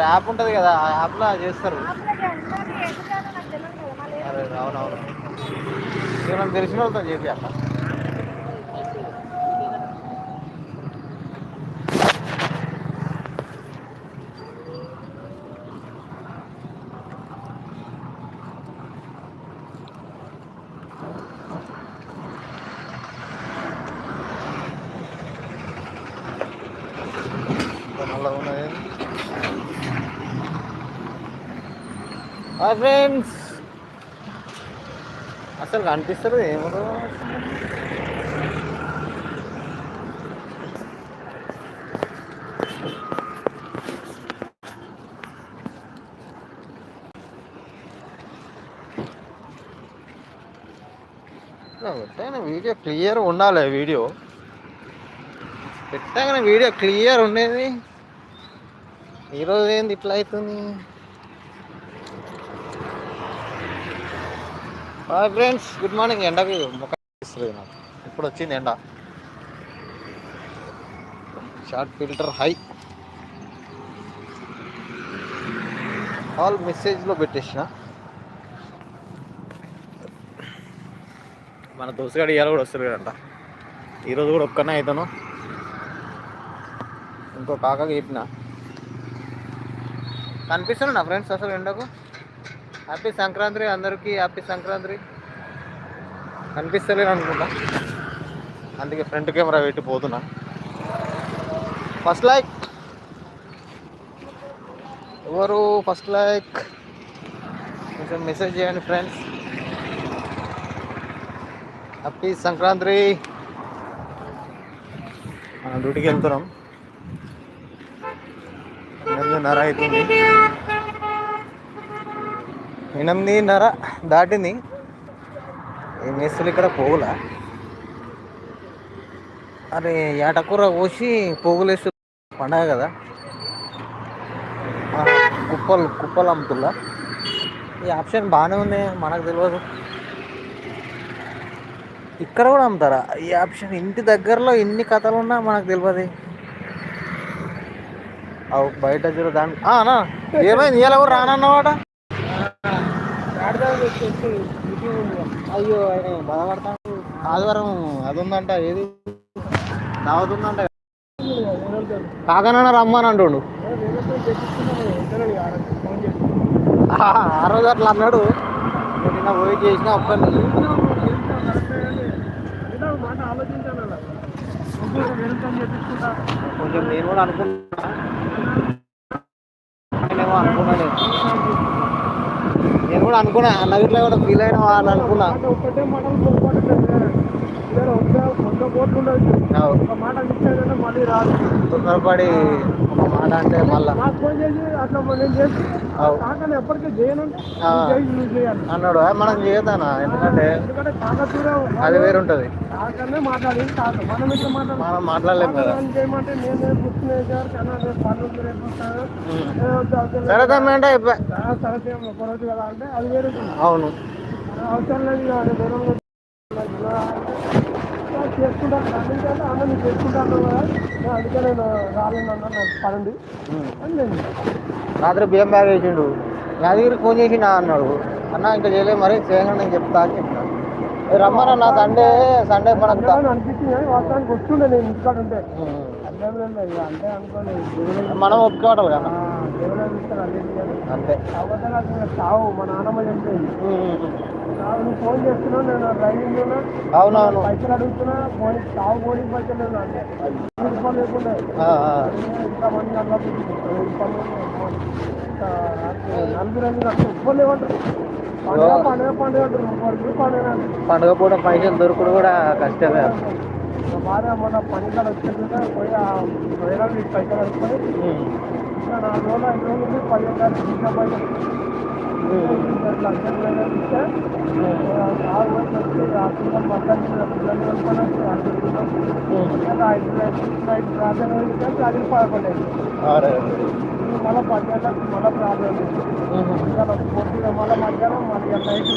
App ఉంటుంది కదా ఆ యాప్లో చేస్తారు. అవునవును. తెలిసిన వాళ్ళతో చెప్పి అట్లా. Hi friends. అసలు కనిపిస్తారు ఏమో. పెట్టాను వీడియో క్లియర్ ఉండాలి వీడియో. పెట్టాగానే వీడియో క్లియర్ ఉండేది. ఈరోజు ఏంది ఇట్లా అవుతుంది? Hi friends good morning. ఎండకి ముఖం ఇస్తుంది నాకు. ఇప్పుడు వచ్చింది ఎండ. Short filter high. ఆల్ మెసేజ్లో పెట్టేసిన. మన దోసగాడు ఇవాళ కూడా వస్తారు కదంట. ఈరోజు కూడా ఒక్కనే అవుతాను ఇంకో కాకకి చెప్పిన. కనిపిస్తున్నా నా ఫ్రెండ్స్ అసలు ఎండకు? హ్యాపీ సంక్రాంతి అందరికీ హ్యాపీ సంక్రాంతి కనిపిస్తలేను అనుకుంటా. అందుకే ఫ్రంట్ కెమెరా పెట్టి పోతున్నా. ఫస్ట్ లైక్ ఎవరు ఫస్ట్ లైక్ కొంచెం మెసేజ్ చేయండి ఫ్రెండ్స్ హ్యాపీ సంక్రాంతి మనం డ్యూటీకి వెళ్తున్నాం. ఎనిమిదిన్నర అవుతుంది ఎనిమిదిన్నర దాటింది. ఈ మెస్సులు ఇక్కడ పోగులా. అరే ఏటకూర పోసి పోగులేసి పండగ కదా. కుప్పలు కుప్పలు అమ్ముతుల్లా. ఈ ఆప్షన్ బాగానే ఉంది మనకు తెలియదు ఇక్కడ కూడా అమ్ముతారా? ఈ ఆప్షన్ ఇంటి దగ్గరలో ఎన్ని కథలు ఉన్నా మనకు తెలియదు అవు బయట చూడ దాని ఆ, ఏమైంది? ఇలా కూడా రానన్నమాట అయ్యో ఆయన బాధపడతాడు ఆదివారం అది ఉందంట ఏది? దావత్ ఉందంట కాకనన్నా రమ్మని అంటుండు. ఆ రోజు అట్లా అన్నాడు. నిన్న పోయి చేసిన ఒక్కరిని కొంచెం నేను కూడా అనుకున్నా. అనుకున్నాను నేను. కూడా అనుకున్నా అన్న కూడా ఫీల్ అయిన వాళ్ళు అనుకున్నా తొందరపడి ఒక మాట అంటే మళ్ళా. అన్నాడు. "ఆ, మనం చేయదానా ఎందుకంటే అది వేరుంటది. కాకనే మాట్లాడి కాక మనం ఇట్లా మాట్లాడాలి మనం మాట్లాడలేం కదా సార్ తమ్మి అంటే. అవును. అవసరం లేదు ఇక అది వేరే వాళ్ళు ఇలా అంటే చేసుకుంటాను. అందుకే అన్న నేను చేసుకుంటాను కదా. అందుకే నేను రాలేను అన్న నాకు. అని నేను రాత్రి బియ్యం బ్యాగ్ వేసిండు. యాదగిరి ఫోన్ చేసి నా అన్నాడు. అన్న ఇంకా చేయలేదు మరి చేయంగా నేను చెప్తా అని చెప్పిన. "ఏ, రమ్మన్నా సండే సండే మనకు అని అనిపించింది కానీ వాస్తవానికి వస్తుండే నేను ఇంటికాడ ఉంటే. ఉమ్. అర్థం లేదు ఇక అంటే అనుకోలేదు. దేవుడే మనం ఒప్పుకోవటం కదా. అంతే. కాకపోతే నాకు చావు మా నాన్నమ్మ చెప్పింది అవునవును. పండుగ పూట పైసలు దొరుకుడు కూడా కష్టమే. భార్య మొన్న పని కాడ వచ్చిందంటే పోయి ఆ పైసలు అనుకొని నాలుగు రోజులు ఐదు రోజులు పదిహేను పైసలు మళ్ళీ పద్దెనిమిది మళ్ళీ ప్రాబ్లం పొద్దున మళ్ళీ మధ్యాహ్నం మళ్ళీ నైట్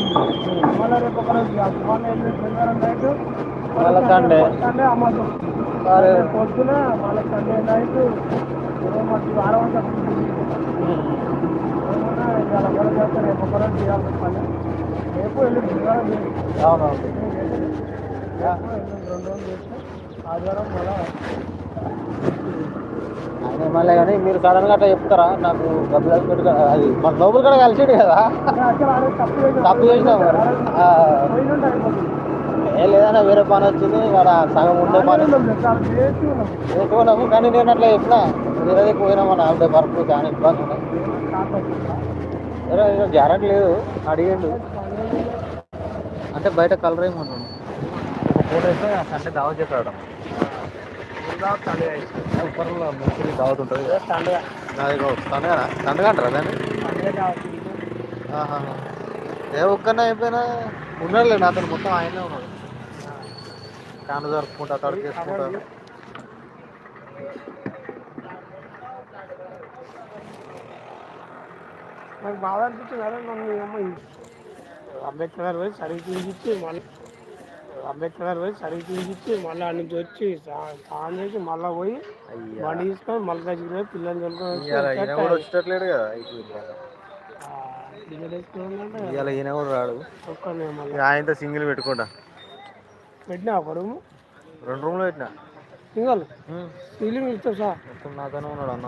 మళ్ళీ రేపు ఒక రోజు మళ్ళీ ఎనిమిది శనివారం నైట్ మళ్ళా సండే. సండే అమ్మకం పొద్దున మళ్ళీ సండే నైట్ మాకు వారం అంతా రేపు వెళ్ళి అవునవును రెండు రోజులు ఆదివారం మళ్ళీ ఆయన మళ్ళీ కానీ మీరు సడన్గా అట్లా చెప్తారా నాకు డబ్బులు పెట్టుకో అది మన లోపల కూడా కలిసిడు కదా తప్పు చేసినాం చేసినావు మరి. ఏ లేదన్నా వేరే పని వచ్చింది వాడు సగం ఉండే పని వేసుకున్నాము కానీ నేను అట్లా చెప్పిన వేరే పోయినామని ఆవిడ వరకు చాలా ఇబ్బంది ఉన్నాయి గ్యారెంటీ లేదు. అడిగిండు. అంటే బయట కలర్ ఒక ఫోటో వేస్తే సండే దావత్ చేస్తాడు సూపర్లో మంచి దావత్ ఉంటుంది. సండే? నాది తండగా తండగా అంటారా దాన్ని? సండే కావచ్చు. ఆహా. ఏ ఒక్కనే అయిపోయినా ఉన్నాడులే నాతో మొత్తం ఆయనే ఉన్నాడు. కాను జరుపుకుంటా తడికి వేసుకుంటా నాకు బాధ అనిపించింది. అరే నన్ను ఈ అంబేద్కర్ గారు పోయి సర్వీస్ తీసిచ్చి మళ్ళీ అంబేద్కర్ గారు పోయి సర్వీస్ తీసిచ్చి మళ్ళీ అన్ని నుంచి వచ్చి స్నానం చేసి మళ్ళీ పోయి బండి తీసుకొని మళ్ళీ దగ్గరికి పోయి పిల్లల్ని చదువుకొని ఈయన కూడా రాడు. మళ్ళీ. ఆయనతో సింగిల్ పెట్టుకుంటా. పెట్టినా పరుము రెండు రూమ్లో పెట్టినా. సింగల్. సీలింగ్ ఇస్తా సార్ నాతోనే ఉన్నాడు అన్న.